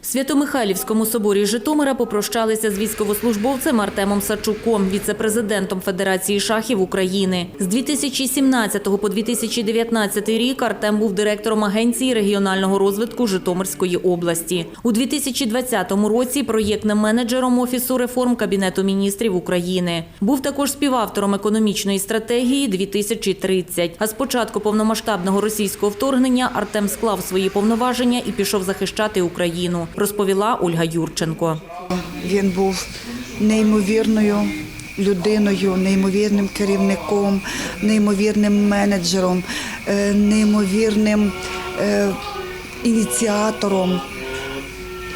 В Свято-Михайлівському соборі Житомира попрощалися з військовослужбовцем Артемом Сачуком, віце-президентом Федерації шахів України. З 2017 по 2019 рік Артем був директором Агенції регіонального розвитку Житомирської області. У 2020 році проєктним менеджером Офісу реформ Кабінету міністрів України. Був також співавтором економічної стратегії 2030. А з початку повномасштабного російського вторгнення Артем склав свої повноваження і пішов захищати Україну, розповіла Ольга Юрченко. Він був неймовірною людиною, неймовірним керівником, неймовірним менеджером, е, неймовірним е, ініціатором.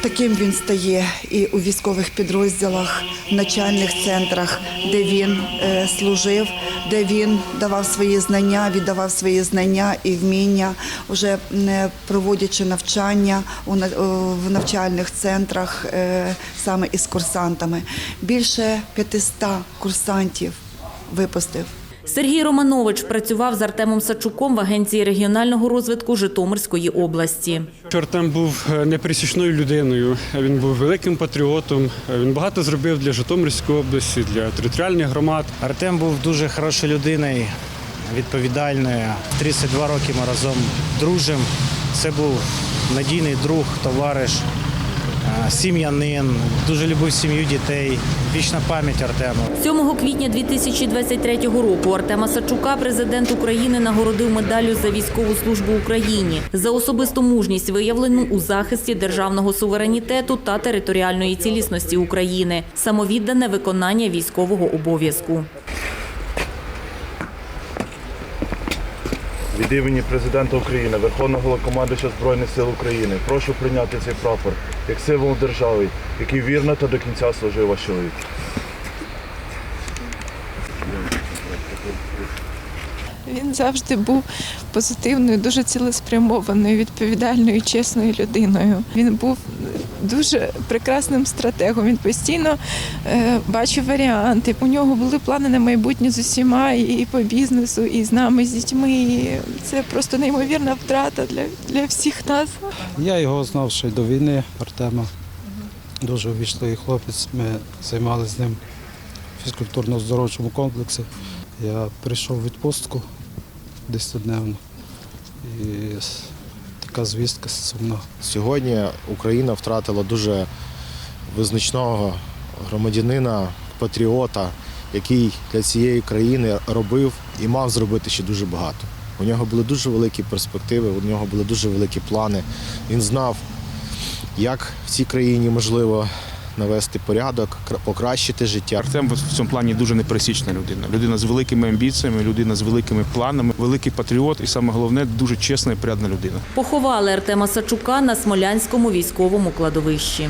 Таким він стає і у військових підрозділах, начальних центрах, де він е, служив, де він давав свої знання, віддавав свої знання і вміння, вже проводячи навчання у в навчальних центрах е, саме із курсантами. Більше 500 курсантів випустив. Сергій Романович працював з Артемом Сачуком в Агенції регіонального розвитку Житомирської області. Артем був е, непересічною людиною. Він був великим патріотом. Він багато зробив для Житомирської області, для територіальних громад. Артем був дуже хорошою людиною, відповідальною. 32 роки ми разом дружимо. Це був надійний друг, товариш, сім'янин, дуже любив сім'ю дітей. Вічна пам'ять Артему. 7 квітня 2023 року Артема Сачука президент України нагородив медаллю за військову службу Україні за особисту мужність, виявлену у захисті державного суверенітету та територіальної цілісності України, самовіддане виконання військового обов'язку. Від імені президента України, Верховного Головнокомандуюча Збройних сил України, прошу прийняти цей прапор як символ держави, який вірно та до кінця служив ваш. Він завжди був позитивною, дуже цілеспрямованою, відповідальною, чесною людиною. Він був дуже прекрасним стратегом. Він постійно е, бачив варіанти. У нього були плани на майбутнє з усіма і по бізнесу, і з нами, з дітьми. І це просто неймовірна втрата для, для всіх нас. Я його знав ще до війни, Артема. Дуже увічливий хлопець. Ми займалися з ним в фізкультурно-здоровчому комплексі. Я прийшов у відпустку десятидневно. І така звістка сумна. Сьогодні Україна втратила дуже визначного громадянина, патріота, який для цієї країни робив і мав зробити ще дуже багато. У нього були дуже великі перспективи, у нього були дуже великі плани. Він знав, як в цій країні можливо навести порядок, кра- покращити життя. Артем в цьому плані дуже непересічна людина. Людина з великими амбіціями, людина з великими планами, великий патріот і саме головне дуже чесна і порядна людина. Поховали Артема Сачука на Смолянському військовому кладовищі.